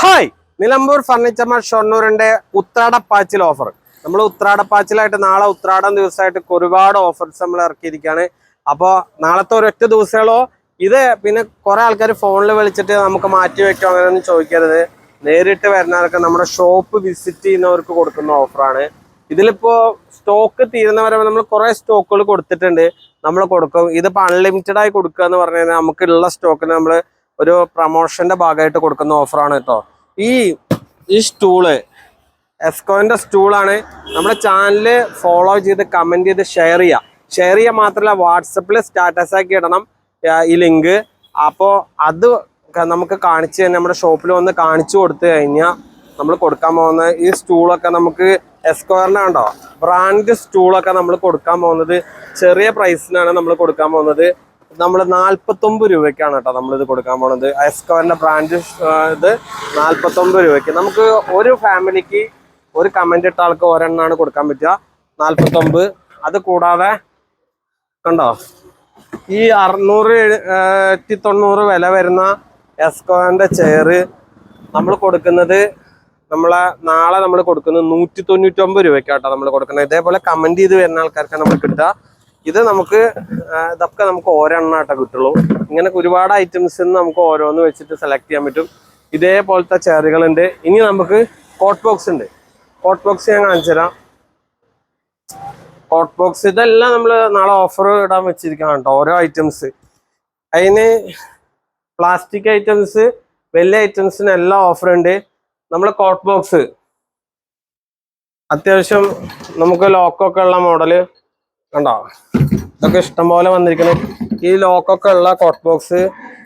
Hi Nilambur furniture മാർ ഷൊർണൂറിന്റെ ഉത്രാടപ്പാച്ചിൽ ഓഫർ നമ്മൾ ഉത്രാടപ്പാച്ചിലായിട്ട് നാളെ ഉത്രാടം ദിവസമായിട്ട് ഒരുപാട് ഓഫേഴ്സ് നമ്മൾ ഇറക്കിയിരിക്കുകയാണ്. അപ്പോൾ നാളത്തെ ഒരൊറ്റ ദിവസങ്ങളോ ഇത് പിന്നെ കുറെ ആൾക്കാർ ഫോണിൽ വിളിച്ചിട്ട് നമുക്ക് മാറ്റി വെക്കാം അങ്ങനെയൊന്നും ചോദിക്കരുത്. നേരിട്ട് വരുന്നവർക്ക് നമ്മുടെ ഷോപ്പ് വിസിറ്റ് ചെയ്യുന്നവർക്ക് കൊടുക്കുന്ന ഓഫറാണ് ഇതിലിപ്പോ സ്റ്റോക്ക് തീരുന്നവരെ നമ്മൾ കുറെ സ്റ്റോക്കുകൾ കൊടുത്തിട്ടുണ്ട്. നമ്മൾ കൊടുക്കും. ഇതിപ്പോ അൺലിമിറ്റഡ് ആയി കൊടുക്കുക എന്ന് പറഞ്ഞു കഴിഞ്ഞാൽ നമുക്കുള്ള സ്റ്റോക്കിന് നമ്മൾ ഒരു പ്രമോഷന്റെ ഭാഗമായിട്ട് കൊടുക്കുന്ന ഓഫറാണ് കേട്ടോ ഈ ഈ സ്റ്റൂൾ എസ്കോന്റെ സ്റ്റൂളാണ് നമ്മുടെ ചാനൽ ഫോളോ ചെയ്ത് കമന്റ് ചെയ്ത് ഷെയർ ചെയ്യുക ഷെയർ ചെയ്യുക മാത്രമല്ല വാട്സപ്പിൽ സ്റ്റാറ്റസ് ആക്കി ഇടണം ഈ ലിങ്ക് അപ്പോൾ അത് നമുക്ക് കാണിച്ച് നമ്മുടെ ഷോപ്പിൽ വന്ന് കാണിച്ചു കൊടുത്തു കഴിഞ്ഞാൽ നമ്മൾ കൊടുക്കാൻ പോകുന്ന ഈ സ്റ്റൂളൊക്കെ നമുക്ക് എസ്ക്വയറിന്റെ ഉണ്ടോ ബ്രാൻഡ് സ്റ്റൂളൊക്കെ നമ്മൾ കൊടുക്കാൻ പോകുന്നത് ചെറിയ പ്രൈസിനാണ് നമ്മൾ കൊടുക്കാൻ പോകുന്നത്. നമ്മൾ നാൽപ്പത്തൊമ്പത് രൂപയ്ക്കാണ് കേട്ടോ നമ്മളിത് കൊടുക്കാൻ പോണത്. എസ്കോറിന്റെ ബ്രാൻഡ് ഇത് നാൽപ്പത്തൊമ്പത് രൂപയ്ക്ക്. നമുക്ക് ഒരു ഫാമിലിക്ക് ഒരു കമന്റ് ഇട്ട ആൾക്ക് ഒരെണ്ണമാണ് കൊടുക്കാൻ പറ്റുക. നാൽപ്പത്തൊമ്പത് അത് കൂടാതെ കണ്ടോ? ഈ അറുന്നൂറ് എഴുന്നൂറ്റി തൊണ്ണൂറ് വില വരുന്ന എസ്കോന്റെ ചെയർ നമ്മൾ കൊടുക്കുന്നത് നമ്മളെ നാളെ നമ്മൾ കൊടുക്കുന്നത് നൂറ്റി തൊണ്ണൂറ്റൊമ്പത് രൂപയ്ക്കാട്ടോ നമ്മൾ കൊടുക്കുന്നത്. ഇതേപോലെ കമന്റ് ചെയ്ത് വരുന്ന ആൾക്കാർക്ക് നമ്മൾ കിട്ടുക. ഇത് നമുക്ക് ഇതൊക്കെ നമുക്ക് ഓരെണ്ണാട്ട കിട്ടുള്ളൂ. ഇങ്ങനെ ഒരുപാട് ഐറ്റംസ് നമുക്ക് ഓരോന്ന് വെച്ചിട്ട് സെലക്ട് ചെയ്യാൻ പറ്റും. ഇതേപോലത്തെ ചെയറുകളുണ്ട്. ഇനി നമുക്ക് കോട്ട് ബോക്സ് ഉണ്ട്. കോട്ട് ബോക്സ് ഞാൻ കാണിച്ചു തരാം. കോട്ട് ബോക്സ് ഇതെല്ലാം നമ്മൾ നാളെ ഓഫർ ഇടാൻ വെച്ചിരിക്കുകയാണ് കേട്ടോ ഓരോ ഐറ്റംസ് അതിന് പ്ലാസ്റ്റിക് ഐറ്റംസ് വലിയ ഐറ്റംസിന് എല്ലാം ഓഫർ ഉണ്ട്. നമ്മൾ കോട്ട് ബോക്സ് അത്യാവശ്യം നമുക്ക് ലോക്കൊക്കെ ഉള്ള മോഡൽ കണ്ടോ? ഇതൊക്കെ ഇഷ്ടംപോലെ വന്നിരിക്കുന്നത് ഈ ലോക്കൊക്കെ ഉള്ള കോട്ട് ബോക്സ്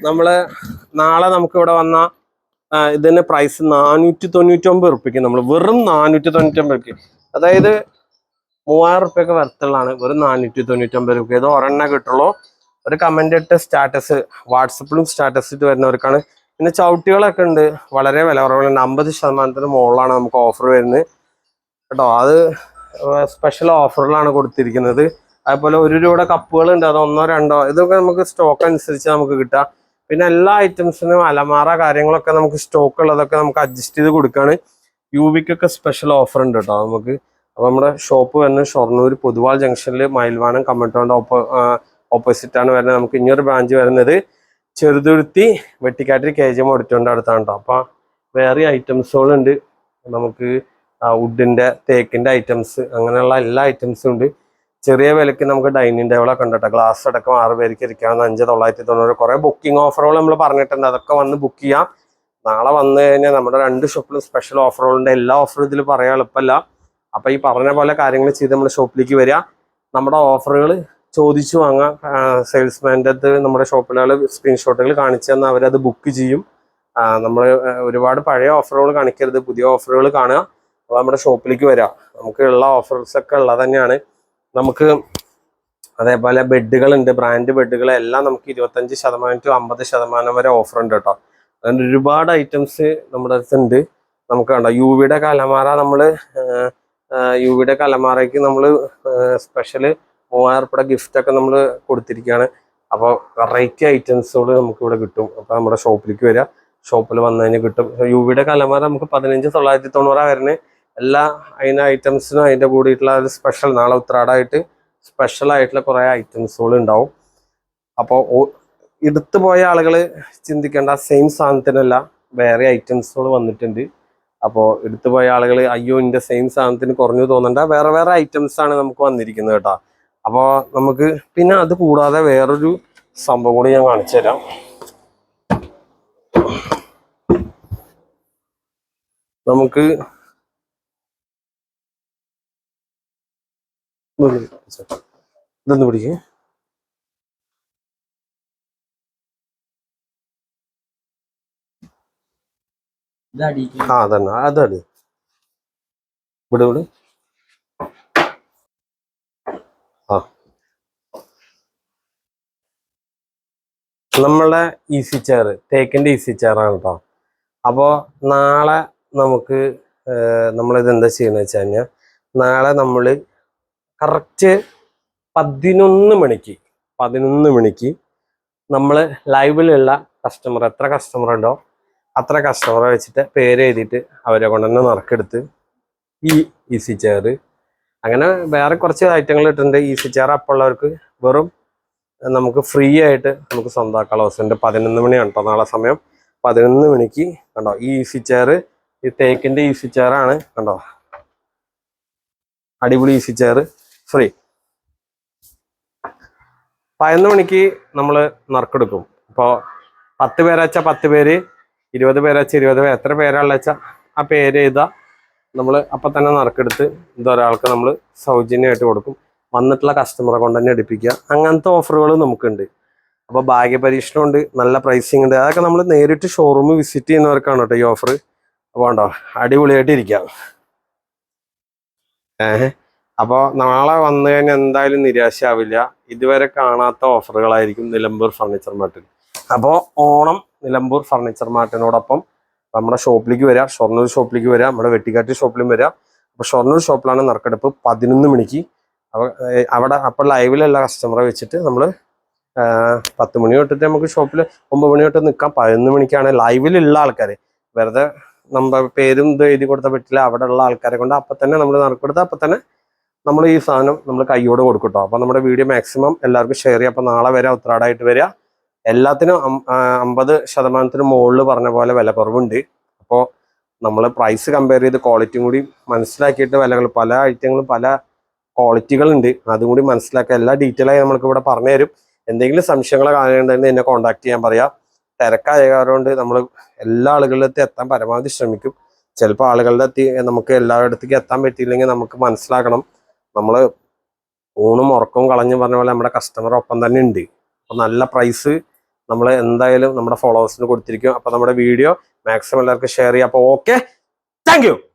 നമ്മൾ നാളെ നമുക്ക് ഇവിടെ വന്ന ഇതിന് പ്രൈസ് നാനൂറ്റി തൊണ്ണൂറ്റി ഒമ്പത് റുപ്യക്ക് നമ്മൾ വെറും നാനൂറ്റി തൊണ്ണൂറ്റൊമ്പത് റുപ്യക്ക് അതായത് മൂവായിരം റുപ്യൊക്കെ വരത്തുള്ളതാണ്. വെറും നാനൂറ്റി തൊണ്ണൂറ്റി ഒമ്പത് റുപ്യ ഇത് ഒരെണ്ണ കിട്ടുള്ളൂ. ഒരു കമന്റ് ഇട്ട് സ്റ്റാറ്റസ് വാട്സപ്പിലും സ്റ്റാറ്റസ് ഇട്ട് വരുന്നവർക്കാണ്. പിന്നെ ചവിട്ടികളൊക്കെ ഉണ്ട്. വളരെ വില കുറവുണ്ട് അമ്പത് ശതമാനത്തിന് മുകളിലാണ് നമുക്ക് ഓഫർ വരുന്നത്. കേട്ടോ അത് സ്പെഷ്യൽ ഓഫറിലാണ് കൊടുത്തിരിക്കുന്നത്. അതുപോലെ ഒരു രൂപയുടെ കപ്പുകൾ ഉണ്ട് അത് ഒന്നോ രണ്ടോ ഇതൊക്കെ നമുക്ക് സ്റ്റോക്ക് അനുസരിച്ച് നമുക്ക് കിട്ടുക പിന്നെ എല്ലാ ഐറ്റംസിനും അലമാറ കാര്യങ്ങളൊക്കെ നമുക്ക് സ്റ്റോക്ക് ഉള്ളതൊക്കെ നമുക്ക് അഡ്ജസ്റ്റ് ചെയ്ത് കൊടുക്കുകയാണ് യു വിക്കൊക്കെ സ്പെഷ്യൽ ഓഫർ ഉണ്ട് കേട്ടോ നമുക്ക്. അപ്പോൾ നമ്മുടെ ഷോപ്പ് വരുന്നത് ഷൊർണൂർ പൊതുവാൾ ജംഗ്ഷനിൽ മയിൽവാനം കമ്മട്ടോണ്ട് ഓപ്പോ ഓപ്പോസിറ്റ് ആണ് വരുന്നത്. നമുക്ക് ഇനിയൊരു ബ്രാഞ്ച് വരുന്നത് ചെറുതുരുത്തി വെട്ടിക്കാട്ടിൽ കെ ജി എം അടുത്താണ് കേട്ടോ അപ്പോൾ വേറെ ഐറ്റംസുകളുണ്ട് നമുക്ക് വുഡിന്റെ തേക്കിന്റെ ഐറ്റംസ് അങ്ങനെയുള്ള എല്ലാ ഐറ്റംസും ഉണ്ട്. ചെറിയ വിലക്ക് നമുക്ക് ഡൈനിങ് ടേബിളൊക്കെ ഉണ്ട് ഗ്ലാസ് അടക്കം ആറ് പേർക്ക് ഇരിക്കാവുന്ന അഞ്ച് തൊള്ളായിരത്തി തൊണ്ണൂറ്. കുറെ ബുക്കിംഗ് ഓഫറുകൾ നമ്മൾ പറഞ്ഞിട്ടുണ്ട്. അതൊക്കെ വന്ന് ബുക്ക് ചെയ്യാം. നാളെ വന്നു കഴിഞ്ഞാൽ നമ്മുടെ രണ്ട് ഷോപ്പിലും സ്പെഷ്യൽ ഓഫറുകളുണ്ട് എല്ലാ ഓഫറും ഇതിൽ പറയാൻ എളുപ്പമല്ല. അപ്പൊ ഈ പറഞ്ഞ പോലെ കാര്യങ്ങൾ ചെയ്ത് നമ്മൾ ഷോപ്പിലേക്ക് വരിക. നമ്മുടെ ഓഫറുകൾ ചോദിച്ചു വാങ്ങാം സെയിൽസ്മാന്റെ അടുത്ത് നമ്മുടെ ഷോപ്പിലുള്ള സ്ക്രീൻഷോട്ടുകൾ കാണിച്ചു തന്നാൽ അവരത് ബുക്ക് ചെയ്യും. നമ്മൾ ഒരുപാട് പഴയ ഓഫറുകൾ കാണിക്കരുത്. പുതിയ ഓഫറുകൾ കാണുക. അപ്പോൾ നമ്മുടെ ഷോപ്പിലേക്ക് വരാം. നമുക്ക് ഉള്ള ഓഫേഴ്സ് ഒക്കെ ഉള്ളത് തന്നെയാണ്. നമുക്ക് അതേപോലെ ബെഡുകളുണ്ട്. ബ്രാൻഡ് ബെഡുകൾ എല്ലാം നമുക്ക് ഇരുപത്തഞ്ച് ശതമാനം ടു അമ്പത് ശതമാനം വരെ ഓഫർ ഉണ്ട് കേട്ടോ. അങ്ങനെ ഒരുപാട് ഐറ്റംസ് നമ്മുടെ അടുത്തുണ്ട് നമുക്ക് കണ്ടോ യു വിയുടെ കലമാറ നമ്മൾ യു വിയുടെ കലമാറയ്ക്ക് നമ്മൾ സ്പെഷ്യൽ മൂവായിരം ഗിഫ്റ്റ് ഒക്കെ നമ്മൾ കൊടുത്തിരിക്കുകയാണ്. അപ്പോൾ വെറൈറ്റി ഐറ്റംസുകൾ നമുക്ക് ഇവിടെ കിട്ടും. അപ്പോൾ നമ്മുടെ ഷോപ്പിലേക്ക് വരിക ഷോപ്പിൽ വന്നു കഴിഞ്ഞാൽ കിട്ടും. യു വിയുടെ കലമാറ നമുക്ക് പതിനഞ്ച് തൊള്ളായിരത്തി തൊണ്ണൂറാണ് എല്ലാ അതിന് ഐറ്റംസിനും അതിന്റെ കൂടിയിട്ടുള്ള ഒരു സ്പെഷ്യൽ നാളെ ഉത്രാടായിട്ട് സ്പെഷ്യൽ ആയിട്ടുള്ള കുറേ ഐറ്റംസുകൾ ഉണ്ടാവും. അപ്പോൾ എടുത്തു പോയ ആളുകൾ ചിന്തിക്കേണ്ട സെയിം സാധനത്തിനല്ല വേറെ ഐറ്റംസുകൾ വന്നിട്ടുണ്ട്. അപ്പോൾ എടുത്തു പോയ ആളുകൾ അയ്യോ എന്റെ സെയിം സാധനത്തിന് കുറഞ്ഞു തോന്നണ്ട വേറെ വേറെ ഐറ്റംസ് ആണ് നമുക്ക് വന്നിരിക്കുന്നത് കേട്ടോ. അപ്പോൾ നമുക്ക് പിന്നെ അത് കൂടാതെ വേറൊരു സംഭവം കൂടി ഞാൻ കാണിച്ചു തരാം. നമുക്ക് ഇതൊന്ന് പിടിക്കേ. ആ അതന്നെ. അതാണ് ഇവിടെ ഇവിടെ ആ. നമ്മളെ ഈസി ചെയർ തേക്കിന്റെ ഈസി ചെയറാണ് കേട്ടോ അപ്പോൾ നാളെ നമുക്ക് നമ്മളിത് എന്താ ചെയ്യുന്നത് വെച്ച് കഴിഞ്ഞാൽ നാളെ നമ്മൾ കറക്റ്റ് പതിനൊന്ന് മണിക്ക് പതിനൊന്ന് മണിക്ക് നമ്മൾ ലൈവിലുള്ള കസ്റ്റമർ എത്ര കസ്റ്റമർ ഉണ്ടോ അത്ര കസ്റ്റമറെ വെച്ചിട്ട് പേര് എഴുതിയിട്ട് അവരെ കൊണ്ടുതന്നെ നറുക്കെടുത്ത് ഈ ഈസി ചെയർ അങ്ങനെ വേറെ കുറച്ച് ഐറ്റങ്ങൾ ഇട്ടിട്ടുണ്ട്. ഈസി ചെയർ അപ്പോൾ ഉള്ളവർക്ക് വെറും നമുക്ക് ഫ്രീ ആയിട്ട് നമുക്ക് സ്വന്തമാക്കാനുള്ള അവസരമുണ്ട്. പതിനൊന്ന് മണിയാണ് കേട്ടോ നാളെ സമയം. പതിനൊന്ന് മണിക്ക് കണ്ടോ ഈ ഈസി ചെയർ ഈ തേക്കിന്റെ ഈസി ചെയർ ആണ് കണ്ടോ. അടിപൊളി ഈസി ചെയർ ഫ്രീ പതിനൊന്ന് മണിക്ക് നമ്മൾ നറുക്കെടുക്കും. അപ്പോൾ പത്ത് പേരച്ച പത്ത് പേര് ഇരുപത് പേരച്ച ഇരുപത് പേര് എത്ര പേരാണെന്ന് വെച്ചാൽ ആ പേര് ചെയ്താൽ നമ്മൾ അപ്പം തന്നെ നറുക്കെടുത്ത് ഇതൊരാൾക്ക് നമ്മൾ സൗജന്യമായിട്ട് കൊടുക്കും. വന്നിട്ടുള്ള കസ്റ്റമറെ കൊണ്ട് തന്നെ എടുപ്പിക്കുക. അങ്ങനത്തെ ഓഫറുകൾ നമുക്കുണ്ട്. അപ്പോൾ ഭാഗ്യപരീക്ഷണമുണ്ട് നല്ല പ്രൈസിങ് ഉണ്ട്. അതൊക്കെ നമ്മൾ നേരിട്ട് ഷോറൂം വിസിറ്റ് ചെയ്യുന്നവർക്കാണ് കേട്ടോ ഈ ഓഫർ അപ്പോൾ ഉണ്ടോ അടിപൊളിയായിട്ട് ഇരിക്കാം. ഏഹ്? അപ്പോൾ നാളെ വന്നു കഴിഞ്ഞാൽ എന്തായാലും നിരാശയാവില്ല. ഇതുവരെ കാണാത്ത ഓഫറുകളായിരിക്കും നിലമ്പൂർ ഫർണിച്ചർ മാർട്ടിൽ അപ്പോൾ ഓണം നിലമ്പൂർ ഫർണിച്ചർ മാർട്ടിനോടൊപ്പം നമ്മുടെ ഷോപ്പിലേക്ക് വരാം. ഷൊർണൂർ ഷോപ്പിലേക്ക് വരാം. നമ്മുടെ വെട്ടിക്കാട്ടി ഷോപ്പിലും വരാം. അപ്പോൾ ഷൊർണൂർ ഷോപ്പിലാണ് നറുക്കെടുപ്പ് പതിനൊന്ന് മണിക്ക്. അവിടെ അപ്പോൾ ലൈവിലുള്ള കസ്റ്റമറെ വെച്ചിട്ട് നമ്മൾ പത്ത് മണി തൊട്ടിട്ട് നമുക്ക് ഷോപ്പിൽ ഒമ്പത് മണി തൊട്ട് നിൽക്കാം. പതിനൊന്ന് മണിക്കാണ് ലൈവിലുള്ള ആൾക്കാർ വെറുതെ നമ്മുടെ പേരും ഇത് എഴുതി കൊടുത്താൽ പറ്റില്ല അവിടെ ഉള്ള ആൾക്കാരെ കൊണ്ട് അപ്പം തന്നെ നമ്മൾ നറുക്കെടുത്ത് അപ്പം തന്നെ നമ്മൾ ഈ സാധനം നമ്മൾ കൈയോട് കൊടുക്കട്ടോ. കേട്ടോ അപ്പം നമ്മുടെ വീഡിയോ മാക്സിമം എല്ലാവർക്കും ഷെയർ ചെയ്യാം. അപ്പം നാളെ വരെ ഉത്രാടായിട്ട് വരിക. എല്ലാത്തിനും അമ്പത് ശതമാനത്തിന് മുകളിൽ പറഞ്ഞ പോലെ വില കുറവുണ്ട്. അപ്പോൾ നമ്മൾ പ്രൈസ് കമ്പയർ ചെയ്ത് ക്വാളിറ്റിയും കൂടി മനസ്സിലാക്കിയിട്ട് വിലകൾ പല ഐറ്റങ്ങളും പല ക്വാളിറ്റികളുണ്ട് അതും കൂടി മനസ്സിലാക്കുക. എല്ലാ ഡീറ്റെയിൽ ആയി നമ്മൾക്ക് ഇവിടെ പറഞ്ഞു തരും. എന്തെങ്കിലും സംശയങ്ങളോ കാര്യങ്ങളുണ്ടെങ്കിൽ എന്നെ കോൺടാക്ട് ചെയ്യാൻ പറയാം. തിരക്കായ കാരണം നമ്മൾ എല്ലാ ആളുകളിലെത്തി എത്താൻ പരമാവധി ശ്രമിക്കും. ചിലപ്പോൾ ആളുകളുടെ എത്തി നമുക്ക് എല്ലായിടത്തേക്ക് എത്താൻ പറ്റിയില്ലെങ്കിൽ നമുക്ക് മനസ്സിലാക്കണം. നമ്മൾ ഊണും ഉറക്കവും കളഞ്ഞു പറഞ്ഞ പോലെ നമ്മുടെ കസ്റ്റമർ ഒപ്പം തന്നെ ഉണ്ട്. അപ്പോൾ നല്ല പ്രൈസ് നമ്മൾ എന്തായാലും നമ്മുടെ ഫോളോവേഴ്സിന് കൊടുത്തിരിക്കും. അപ്പോൾ നമ്മുടെ വീഡിയോ മാക്സിമം എല്ലാവർക്കും ഷെയർ ചെയ്യാം. അപ്പോൾ ഓക്കെ താങ്ക്